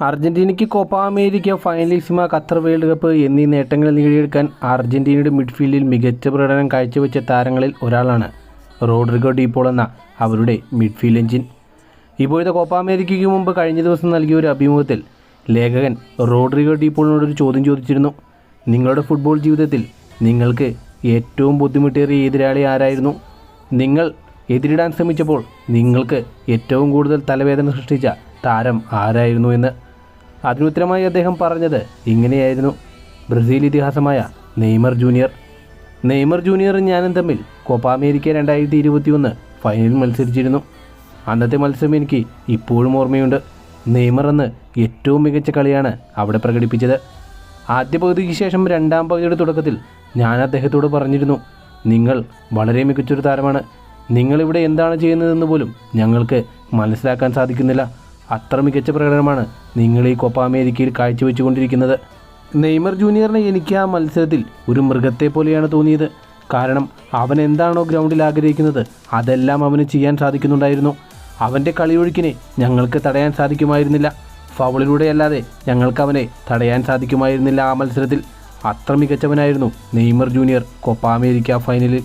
അർജന്റീനയ്ക്ക് Copa America finalissima Qatar world cup എന്നീ നേട്ടങ്ങൾ നേടിയെടുക്കാൻ അർജന്റീനയുടെ മിഡ്ഫീൽഡിൽ മികച്ച പ്രകടനം കാഴ്ചവെച്ച താരങ്ങളിൽ ഒരാളാണ് റോഡ്രിഗോ ഡീപ്പോൾ എന്ന അവരുടെ മിഡ്ഫീൽഡ് എഞ്ചിൻ ഇപ്പോഴത്തെ കോപ്പ അമേരിക്കയ്ക്ക് മുമ്പ് കഴിഞ്ഞ ദിവസം നൽകിയ ഒരു അഭിമുഖത്തിൽ ലേഖകൻ റോഡ്രിഗോ ഡീപോളിനോടൊരു ചോദ്യം ചോദിച്ചിരുന്നു. നിങ്ങളുടെ ഫുട്ബോൾ ജീവിതത്തിൽ നിങ്ങൾക്ക് ഏറ്റവും ബുദ്ധിമുട്ടേറിയ എതിരാളി ആരായിരുന്നു? നിങ്ങൾ എതിരിടാൻ ശ്രമിച്ചപ്പോൾ നിങ്ങൾക്ക് ഏറ്റവും കൂടുതൽ തലവേദന സൃഷ്ടിച്ച താരം ആരായിരുന്നു എന്ന്? അതിനുത്തരമായി അദ്ദേഹം പറഞ്ഞത് ഇങ്ങനെയായിരുന്നു. ബ്രസീൽ ഇതിഹാസമായ നെയ്മർ ജൂനിയർ. നെയ്മർ ജൂനിയറും ഞാനും തമ്മിൽ കോപ്പ അമേരിക്ക രണ്ടായിരത്തി ഇരുപത്തി ഒന്ന് ഫൈനലിൽ മത്സരിച്ചിരുന്നു. അന്നത്തെ മത്സരം എനിക്ക് ഇപ്പോഴും ഓർമ്മയുണ്ട്. നെയ്മർ എന്ന് ഏറ്റവും മികച്ച കളിയാണ് അവിടെ പ്രകടിപ്പിച്ചത്. ആദ്യ പകുതിക്ക് ശേഷം രണ്ടാം പകുതിയുടെ തുടക്കത്തിൽ ഞാൻ അദ്ദേഹത്തോട് പറഞ്ഞിരുന്നു നിങ്ങൾ വളരെ മികച്ചൊരു താരമാണ്. നിങ്ങളിവിടെ എന്താണ് ചെയ്യുന്നതെന്ന് പോലും ഞങ്ങൾക്ക് മനസ്സിലാക്കാൻ സാധിക്കുന്നില്ല. അത്ര മികച്ച പ്രകടനമാണ് നിങ്ങൾ ഈ കൊപ്പ അമേരിക്കയിൽ കാഴ്ചവെച്ചുകൊണ്ടിരിക്കുന്നത്. നെയ്മർ ജൂനിയറിനെ എനിക്ക് ആ മത്സരത്തിൽ ഒരു മൃഗത്തെ പോലെയാണ് തോന്നിയത്. കാരണം അവൻ എന്താണോ ഗ്രൗണ്ടിൽ ആഗ്രഹിക്കുന്നത് അതെല്ലാം അവന് ചെയ്യാൻ സാധിക്കുന്നുണ്ടായിരുന്നു. അവന്റെ കളിയൊഴുക്കിനെ ഞങ്ങൾക്ക് തടയാൻ സാധിക്കുമായിരുന്നില്ല. ഫൗളിലൂടെ അല്ലാതെ ഞങ്ങൾക്ക് അവനെ തടയാൻ സാധിക്കുമായിരുന്നില്ല ആ മത്സരത്തിൽ. അത്ര മികച്ചവനായിരുന്നു നെയ്മർ ജൂനിയർ കൊപ്പ അമേരിക്ക ഫൈനലിൽ.